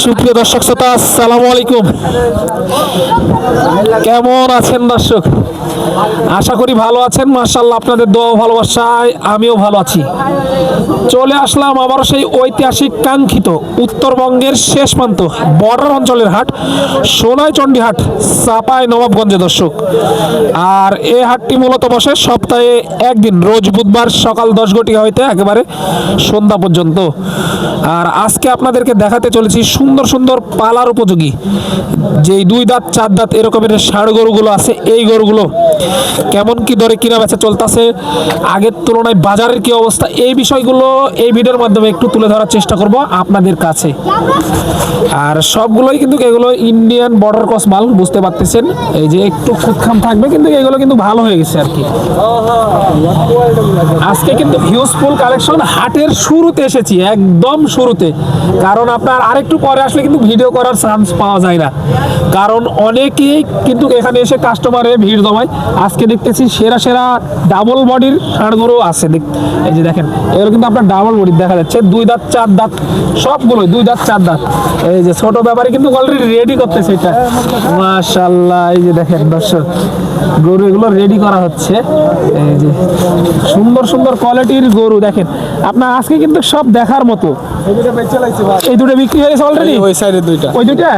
সুপ্রিয় দর্শক শ্রোতা, আসসালামু আলাইকুম। কেমন আছেন দর্শক? আশা করি ভালো আছেন। মার্শাল্লাহ আপনাদের দোয়া ভালোবাসায় আমিও ভালো আছি। চলে আসলাম আবারও সেই ঐতিহাসিক কাঙ্ক্ষিত উত্তরবঙ্গের শেষ প্রান্ত, বর্ডার অঞ্চলের হাট সোনাইচন্ডী হাট, চাপাই নবাবগঞ্জে দর্শক। আর এই হাটটি মূলত বসে সপ্তাহে একদিন, রোজ বুধবার সকাল দশ ঘটিকা হইতে একেবারে সন্ধ্যা পর্যন্ত। আর আজকে আপনাদেরকে দেখাতে চলেছি সুন্দর সুন্দর পালার উপযোগী। যেই দুই দাঁত, চার দাঁত এরকমের ষাড় গরুগুলো আছে, এই গরুগুলো কেমন কি দরে কিনা বেচা চলতেছে, আগের তুলনায় বাজারের কি অবস্থা, এই বিষয়গুলো এই ভিডিওর মাধ্যমে একটু তুলে ধরার চেষ্টা করব আপনাদের কাছে। আর সবগুলোই কিন্তু এগুলো ইন্ডিয়ান বর্ডার ক্রস মাল, বুঝতে পারতেছেন? এই যে একটু খুদখাম থাকবে, কিন্তু এগুলো কিন্তু ভালো হয়ে গেছে আর কি। আজকে কিন্তু হিউজফুল কালেকশন হাটের শুরুতে এসেছি, একদম শুরুতে। কারণ আপনার আরেকটু পরে আসলে কিন্তু ভিডিও করার চান্স পাওয়া যায় না। কারণ অনেকেই কিন্তু এখানে এসে কাস্টমারে ভিড় জমায়। আজকে দেখতেছি সেরা সেরা ডাবল বডির ষাঁড়গুলো আছে। এই যে দেখেন, এগুলো কিন্তু আপনার ডাবল বডির দেখা যাচ্ছে। দুই দাঁত, চার দাঁত, সবগুলোই দুই দাঁত, চার দাঁত। এই যে ছোট ব্যাপারে কিন্তু অলরেডি রেডি করতেছে এটা। মাশাল্লাহ এই যে দেখেন দর্শক, গরু এগুলো রেডি করা হচ্ছে। এই যে সুন্দর সুন্দর কোয়ালিটির গরু, দেখেন। আপনার আজকে কিন্তু সব দেখার মতো। এই দুটো বিক্রি হয়ে গেছে অলরেডি ওই সাইডে দুইটা। ওই দুইটা?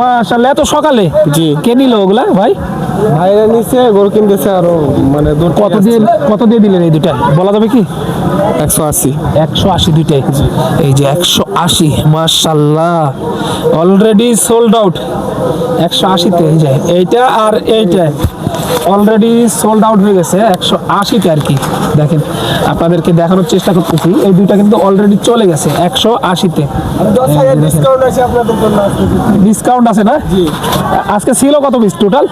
মাশাআল্লাহ এত সকালে? জি। কে নিল ওগুলা ভাই? ভাইরা নিছে গরু কিনতেছে আরও মানে কত দিয়ে কত দিয়ে দিলেন এই দুটা বলা যাবে কি? একশো আশি। একশো আশি দুইটাই। এই যে একশো আশি মার্শাল্লাহ অলরেডি সোল্ড আউট একশো আশিতে এই যে এইটা আর এইটা। অলরেডি সোল্ড আউট হয়ে গেছে একশো আশিতে আর কি। দেখেন আপনাদেরকে দেখানোর চেষ্টা করতেছি এই দুইটা কিন্তু অলরেডি চলে গেছে একশো আশিতে। ডিসকাউন্ট আছে আপনাদের জন্য ডিসকাউন্ট আছে না? আজকে ছিল কত পিস টোটাল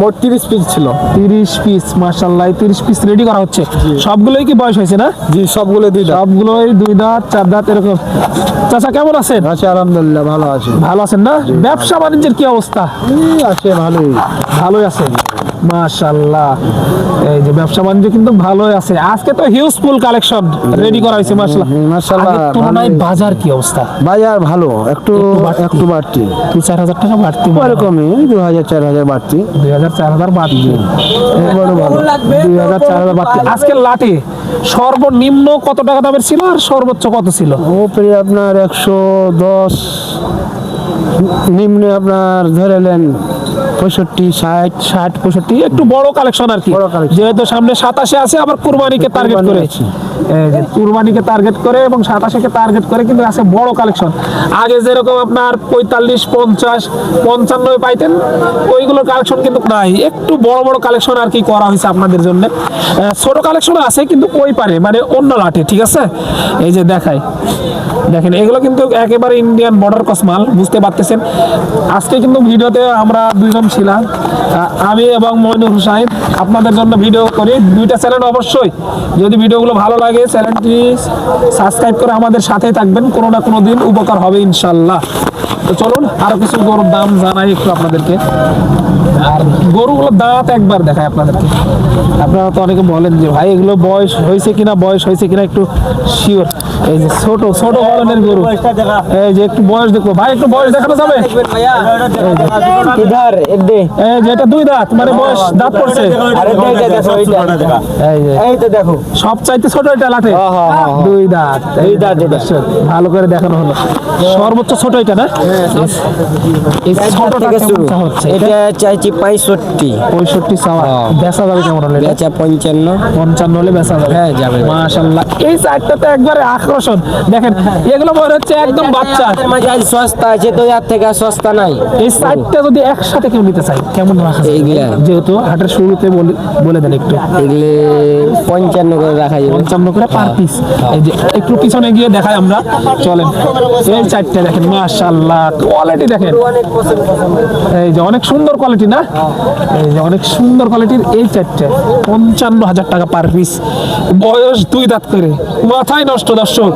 মোট তিরিশ পিস ছিল। তিরিশ পিস মার্শাল্লাহ তিরিশ পিস রেডি করা হচ্ছে। সবগুলোই কি বয়স হয়েছে না? জি সবগুলো দুইটা সবগুলোই দুই দাঁত চার দাঁত এরকম। চাচা কেমন আছেন? আছে আলহামদুলিল্লাহ ভালো আছে। ভালো আছেন না? ব্যবসা বাণিজ্যের কি অবস্থা? আছে ভালোই। ভালোই আছে? মাশাল্লাহ এই যে ব্যবসা বাণিজ্য কিন্তু ভালোই আছে। আজকে তো হিউজফুল কালেকশন রেডি করা হয়েছে মাশাল্লাহ আগের তুলনায় বাজার কি অবস্থা? বাজার ভালো একটু একটু বাড়তি। দু চার হাজার টাকা বাড়তি ওরকমই দু হাজার চার হাজার বাড়তি। দুই হাজার চার হাজার বাড়তি। দুই হাজার চার হাজার বাড়তি। আজকের লাটে সর্বনিম্ন কত টাকা দামের ছিল আর সর্বোচ্চ কত ছিল ওপরে আপনার একশো দশ নিম্নে আপনার ধরে নেন পঁয়ষট্টি ষাট ষাট পঁয়ষট্টি একটু বড় কালেকশন আর কি। যেহেতু সামনে সাতাশে আছে আবার কুরবানিকে টার্গেট কুরবানি করে আছে। এই যে কুরবানিকে টার্গেট করে এবং সাতাশেকে টার্গেট করে, কিন্তু আছে বড় কালেকশন আগে যেরকম আপনার পঁয়তাল্লিশ, পঞ্চাশ পঞ্চান্ন পাইতেন, ওইগুলোর কালেকশন কিন্তু নাই। একটু বড় বড় কালেকশন আর কি করা হয়েছে আপনাদের জন্য। ছোট কালেকশন আছে, কিন্তু কই পারে মানে অন্য লাটে ঠিক আছে? এই যে দেখাই। দেখেন, এগুলো কিন্তু একেবারে ইন্ডিয়ান বর্ডার ক্রস মাল, বুঝতে পারতেছেন। আজকে কিন্তু ভিডিওতে আমরা দুইজন ছিলাম আমি এবং মইনুর হুসাইন। আপনাদের জন্য ভিডিও করি। দুইটা চ্যানেল অবশ্যই। যদি ভিডিওগুলো ভালো লাগে চ্যানেলটি সাবস্ক্রাইব করে আমাদের সাথে থাকবেন। কোনো না কোনো দিন উপকার হবে ইনশাল্লাহ। তো চলুন আরও কিছু গরুর দাম জানাই একটু আপনাদেরকে। আর গরুগুলো দাঁত একবার দেখায় আপনাদেরকে। আপনারা তো অনেকে বলেন যে ভাই এগুলো বয়স হয়েছে কিনা বয়স হয়েছে কিনা একটু শিওর এই যে ছোট ছোট ধরনের গরু। এই যে একটু বয়স দেখো। ভাই একটু বয়স দেখানো যাবে? এই যে এটা দুই দাঁত মানে বয়স দাঁত পড়ছে এই যে। ছোট এটা লাঠে? দুই দাঁত। দুই দাঁত ভালো করে দেখানো হলো। সর্বোচ্চ ছোট এটা না? এই থেকে শুরু। এটা চাইছি পঁয়ষট্টি। পঁয়ষট্টি চাওয়া। বেচা যাবে কেমন হলে? বেচা পঞ্চান্ন। পঞ্চান্ন হলে বেচা যাবে। হ্যাঁ, যাবে। মাশাল্লাহ এই চারটা তো একবারে আকর্ষণ। দেখেন এগুলো মনে হচ্ছে একদম বাচ্চা। আমাদের মাঝে আজ সস্তা আছে তো যার থেকে আর সস্তা নাই। এই চারটা যদি একসাথে কেউ নিতে চাই কেমন রাখা এইগুলা? যেহেতু হাটের শুরুতে বলে দেন একটু। এগুলো পঞ্চান্ন করে রাখা যাবে। পঞ্চান্ন করে পার পিস এই যে একটু পিছনে গিয়ে দেখাই আমরা। চলেন। এই চারটে দেখেন মাশাল্লাহ কোয়ালিটি দেখেন। এই যে অনেক সুন্দর কোয়ালিটি না? এই যে অনেক সুন্দর কোয়ালিটির এই চারটে পঞ্চান্ন হাজার টাকা পার পিস বয়স দুই দাঁত করে। মাথায় নষ্ট দর্শক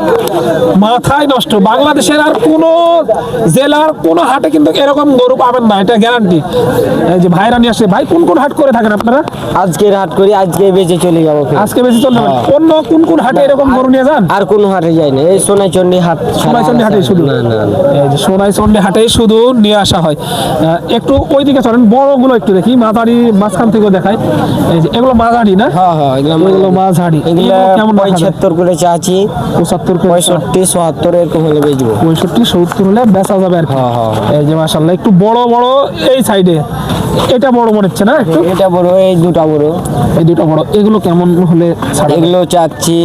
মাথায় নষ্ট। বাংলাদেশের আর কোনো জেলার কোনো হাটে কিন্তু এরকম গরু পাবেন না এটা গ্যারান্টি এই যে ভাইরা নিয়ে আসে ভাই কোন কোন হাট করে থাকেন আপনারা? আজকের হাট করি আজকে বেঁচে চলে যাব আজকে বেশি চলবে না। অন্য কোন কোন হাটে এরকম গরু নিয়ে যান? আর কোনো হাটে যাই না এই সোনাইচন্ডী হাট সোনাইচন্ডী হাটে শুধু? না না। এই যে সোনাইচন্ডী হাটে শুধু নিয়ে আসা হয়। একটু ওই দিকে চলেন বড়গুলো একটু দেখি মাঝারি মাঝখান থেকেও দেখায় এই যে এগুলো মাঝারি না? হ্যাঁ হ্যাঁ এগুলো মাঝারি। এগুলো কেমন যায়? করে চাচি পঁচাত্তর পঁয়ষট্টি সোয়াত্তর এরকম হলে বেচবো। পঁয়ষট্টি সত্তর হলে বেচা যাবে আর কি। হ্যাঁ, হ্যাঁ, এই যে মাসাল্লাহ একটু বড় বড় এই সাইডে এটা বড় মনে হচ্ছে না একটু? এটা বড় এই দুটা বড়। এই দুটো বড়। এগুলো কেমন হলে এগুলো চাচ্ছি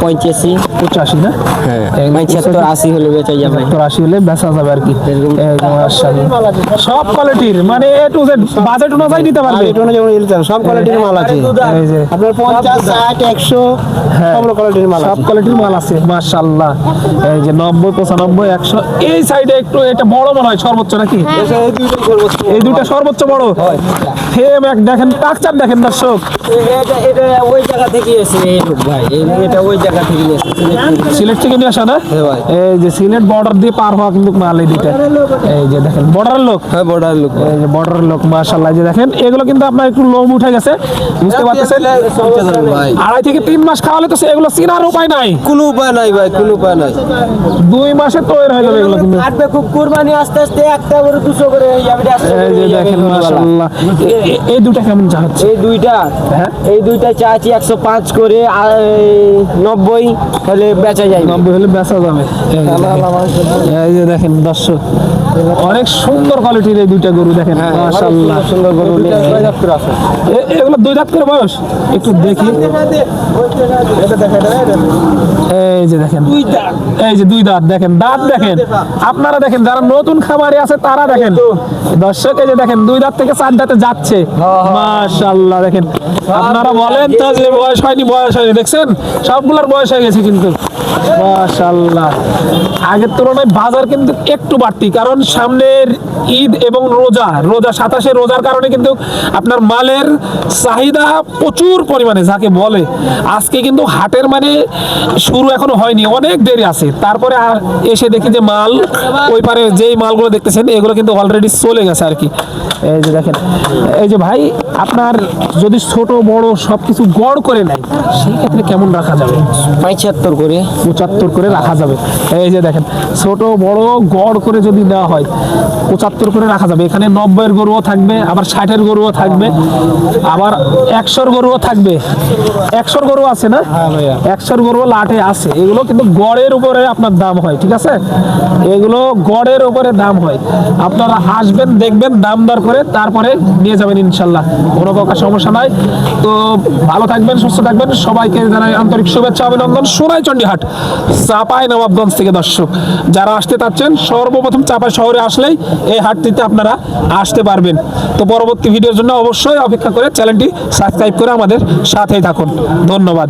পঁচাশি পঁচাশি না? হ্যাঁ পঁচাত্তর আশি হলে বেচা যাবে। আশি হলে বেচা যাবে আর কি। সব কোয়ালিটির মানে এ টু জেড বাজেট অনুযায়ী নিতে পারবে। সব কোয়ালিটির মাল আছে। আপনার পঞ্চাশ ষাট একশো সব কোয়ালিটির মাল সব কোয়ালিটির মাল আছে মাশাআল্লাহ। এই যে নব্বই পঁচানব্বই একশো এই সাইডে একটু এটা বড় মনে হয় সর্বোচ্চ নাকি? এই দুটো সর্বোচ্চ বড়। ফেম এক দেখেন টাকচার দেখেন দর্শক। এটা এটা ওই জায়গা থেকে এসে ভাই। এটা ওই জায়গা থেকে এসে সিলেট থেকে। নিয়ে আসা না? ভাই। এই যে সিলেট বর্ডার দিয়ে পার হওয়া কিন্তু মাল এই এই যে দেখেন বর্ডারের লোক। হ্যাঁ বর্ডার লোক। এই যে বর্ডারের লোক মাশাআল্লাহ। যে দেখেন এগুলো কিন্তু আপনার একটু লোম উঠে গেছে বুঝতে পারতেছেন? আড়াই থেকে তিন মাস খাওয়ালে তো এগুলো চেনার উপায় নাই। কোনো উপায় নাই ভাই কোনো উপায় নাই। দুই মাসে তৈরি হয়ে যাবে এগুলো কিন্তু। কাটবে খুব কুরবানি আস্তে আস্তে একটা করে দুশো করে যাবে আস্তে এই যে দেখেন এই দুটো কেমন যাচ্ছে এই দুইটা। হ্যাঁ। এই দুইটা চাচ্ছি একশো পাঁচ করে নব্বই হলে বেচা যায়। নব্বই হলে বেচা যাবে। এই যে দেখেন। এই যে দেখেন দর্শক অনেক সুন্দর কোয়ালিটির এই দুইটা গরু দেখেন মাশাআল্লাহ। সুন্দর গরু। এগুলো দুই দাঁত করে বয়স? একটু দেখি। এই যে দেখেন। এই যে দুই দাঁত দেখেন দাঁত দেখেন। আপনারা দেখেন যারা নতুন খামারে আছে তারা দেখেন। দর্শক এই যে দেখেন দুই দাঁত থেকে চার যাচ্ছে। মাশাআল্লাহ, দেখেন। আপনারা বলেন তো যে বয়স হয়নি বয়স হয়নি, দেখছেন? সবগুলোর বয়স হয়ে গেছে কিন্তু। মাশাআল্লাহ। আগের তুলনায় বাজার কিন্তু একটু বাড়তি, কারণ সামনের ঈদ এবং রোজা রোজা সাতাশে রোজার কারণে কিন্তু আপনার মালের চাহিদা প্রচুর পরিমাণে, যাকে বলে। আজকে কিন্তু হাটের মানে শুরু এখনও হয়নি, অনেক দেরি আছে। তারপরে এসে দেখি যে মাল, ওই পারে যেই মালগুলো দেখতেছেন, এগুলো কিন্তু অলরেডি চলে গেছে আর কি। এই যে দেখেন এই যে ভাই আপনার যদি ছোট বড় সব কিছু গড় করে নেয় সেই ক্ষেত্রে কেমন রাখা যাবে? পঁচাত্তর করে। পঁচাত্তর করে রাখা যাবে। এই যে দেখেন ছোট বড় গড় করে যদি নেওয়া হয় পঁচাত্তর করে রাখা যাবে। এখানে নব্বইয়ের গরুও থাকবে আবার ষাটের গরুও থাকবে আবার একশোর গরুও থাকবে। একশোর গরু আছে না? একশোর গরু লাটে আছে। এগুলো কিন্তু গড়ের উপরে আপনার দাম হয় ঠিক আছে? এগুলো গড়ের উপরে দাম হয়। আপনারা আসবেন দেখবেন দাম দর করে তারপরে নিয়ে যাবেন ইনশাল্লাহ। কোনো প্রকার সমস্যা নাই। তো ভালো থাকবেন, সুস্থ থাকবেন। সবাইকে জানাই আন্তরিক শুভেচ্ছা, অভিনন্দন। সোনাই চণ্ডীহাট, চাপাই নবাবগঞ্জ থেকে দর্শক। যারা আসতে চাচ্ছেন, সর্বপ্রথম চাপাই শহরে আসলেই এই হাটটিতে আপনারা আসতে পারবেন। তো পরবর্তী ভিডিওর জন্য অবশ্যই অপেক্ষা করে চ্যানেলটি সাবস্ক্রাইব করে আমাদের সাথেই থাকুন। ধন্যবাদ।